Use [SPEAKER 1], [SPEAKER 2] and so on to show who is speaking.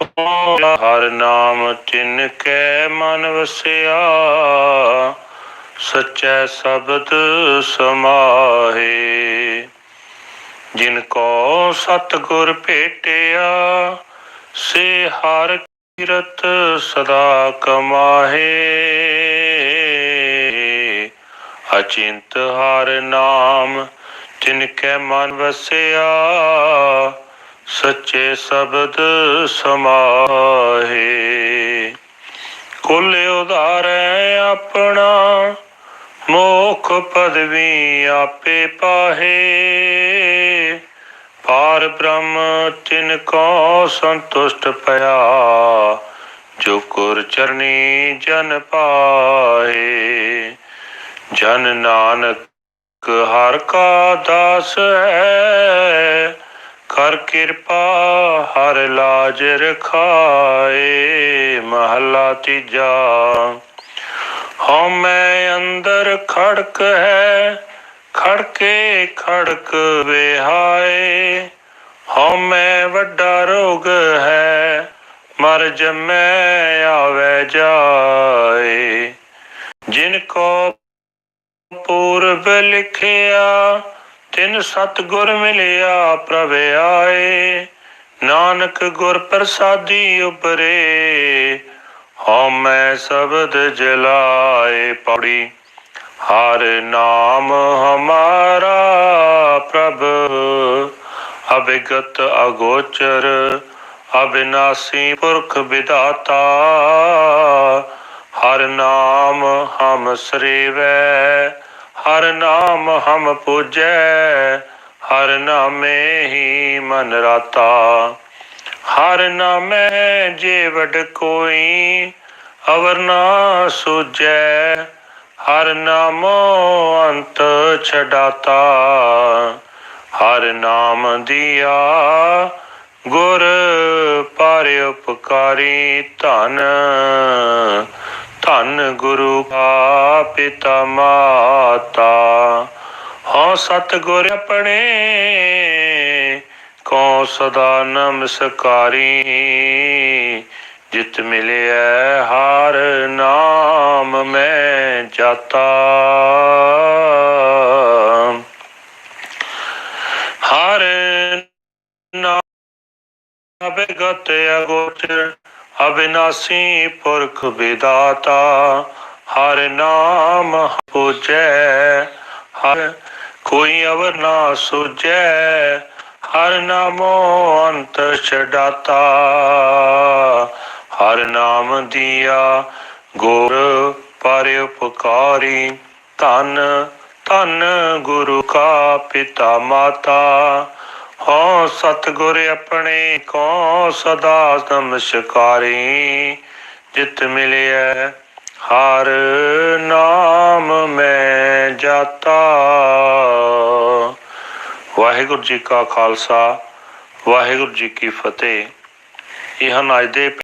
[SPEAKER 1] ਕੋ ਹਰ ਨਾਮ ਤਿਨ ਕੈ ਮਨ ਵਸਿਆ। ਸਚੈ ਸ਼ਬਦ ਸਮਾਹੇ। ਜਿਨ ਕੋ ਸਤਿਗੁਰ ਭੇਟਿਆ, ਸੇ ਹਰ ਕੀਰਤ ਸਦਾ ਕਮਾਹੇ। ਅਚਿੰਤ ਹਰ ਨਾਮ ਤਿਨ ਕੈ ਮਨ ਵਸਿਆ। ਸੱਚੇ ਸ਼ਬਦ ਸਮਾਹੇ। ਕੁਲ ਉਧਾਰੈ ਆਪਣਾ, ਮੋਖ ਪਦਵੀ ਆਪੇ ਪਾਹੇ। ਪਾਰ ਬ੍ਰਹਮ ਤਿਨ ਕੋ ਸੰਤੁਸ਼ਟ ਪਿਆ, ਜੋ ਕੁਰ ਚਰਨੀ ਜਨ ਪਾਏ ਜਨ ਨਾਨਕ ਹਰ ਕਾ ਦਾਸ ਹੈ ਕਰ ਕਿਰਪਾ ਹਰ ਲਾਜ ਰਖਾਏ, ਮਹਲਾ ਤੀਜਾ। ਹਉ ਮੈਂ ਅੰਦਰ ਖੜਕ ਹੈ, ਖੜਕੇ ਖੜਕ ਵਿਹਾਏ। ਹਉ ਮੈਂ ਵੱਡਾ ਰੋਗ ਹੈ, ਮਰ ਜਮੈ ਆਵੇ ਜਾਏ। ਜਿਨ ਕੋ ਪੂਰਬ ਲਿਖਿਆ ਤਿਨ ਸਤਗੁਰ ਮਿਲਿਆ ਪ੍ਰਭ ਆਏ, ਨਾਨਕ ਗੁਰ ਪ੍ਰਸਾਦੀ ਉਪਰੇ। ਹਉ ਸ਼ਬਦ ਜਲਾਏ ਪੌੜੀ, ਹਰ ਨਾਮ ਹਮਾਰਾ ਪ੍ਰਭ। ਅਭਿਗਤ ਅਗੋਚਰ, ਅਬਿਨਾਸੀ ਪੁਰਖ ਵਿਦਾਤਾ ਹਰ ਨਾਮ ਹਮ ਸਰੀਵੈ ਹਰ ਨਾਮ ਹਮ ਪੂਜੈ, ਹਰ ਨਾਮੇ ਹੀ ਮਨ ਰਾਤਾ। ਹਰ ਨਾਮੈ ਜੇ ਵਡ ਕੋਈ, ਅਵਰ ਨਾ ਸੂਜੈ। ਹਰ ਨਾਮੋ ਅੰਤ ਛਡਾਤਾ। ਹਰ ਨਾਮ ਦਿਆ ਗੁਰ ਪਰ ਉਪਕਾਰੀ ਧਨ। ਧਨ ਗੁਰੂ ਕਾ ਪਿਤਾ ਮਾਤਾ। ਹਉ ਸਤਿਗੁਰ ਆਪਣੇ ਕੋ ਸਦਾ ਨਮਸਕਾਰੀ। ਜਿਤ ਮਿਲਿਆ ਹਰ ਨਾਮ ਮੈਂ ਜਾਤਾ। ਹਰ ਨਾਮ ਅਬਿਗਤ ਅਗੋਚਰ ਅਬਿਨਾਸੀ ਪੁਰਖ ਵਿਦਾਤਾ, ਹਰ ਨਾਮ ਪੂਜੈ, ਹਰ ਕੋਈ ਅਵਰ ਨਾ ਸੂਜੈ, ਹਰ ਨਾਮੋ ਅੰਤ ਛਡਾਤਾ। ਹਰ ਨਾਮ ਦੀਆ ਗੁਰ ਪਰ ਉਪਕਾਰੀ, ਧਨ ਧਨ ਗੁਰੂ ਕਾ ਪਿਤਾ ਮਾਤਾ ਸਤਿਗੁਰ ਆਪਣੇ ਕੋ ਸਦਾ ਨਮਸਕਾਰੀ ਜਿਤ ਮਿਲਿਆ ਹਰ ਨਾਮ ਮੈਂ ਜਾਤਾ। ਵਾਹਿਗੁਰੂ ਜੀ ਕਾ ਖਾਲਸਾ, ਵਾਹਿਗੁਰੂ ਜੀ ਕੀ ਫਤਿਹ। ਇਹ ਹਨ ਅੱਜ ਦੇ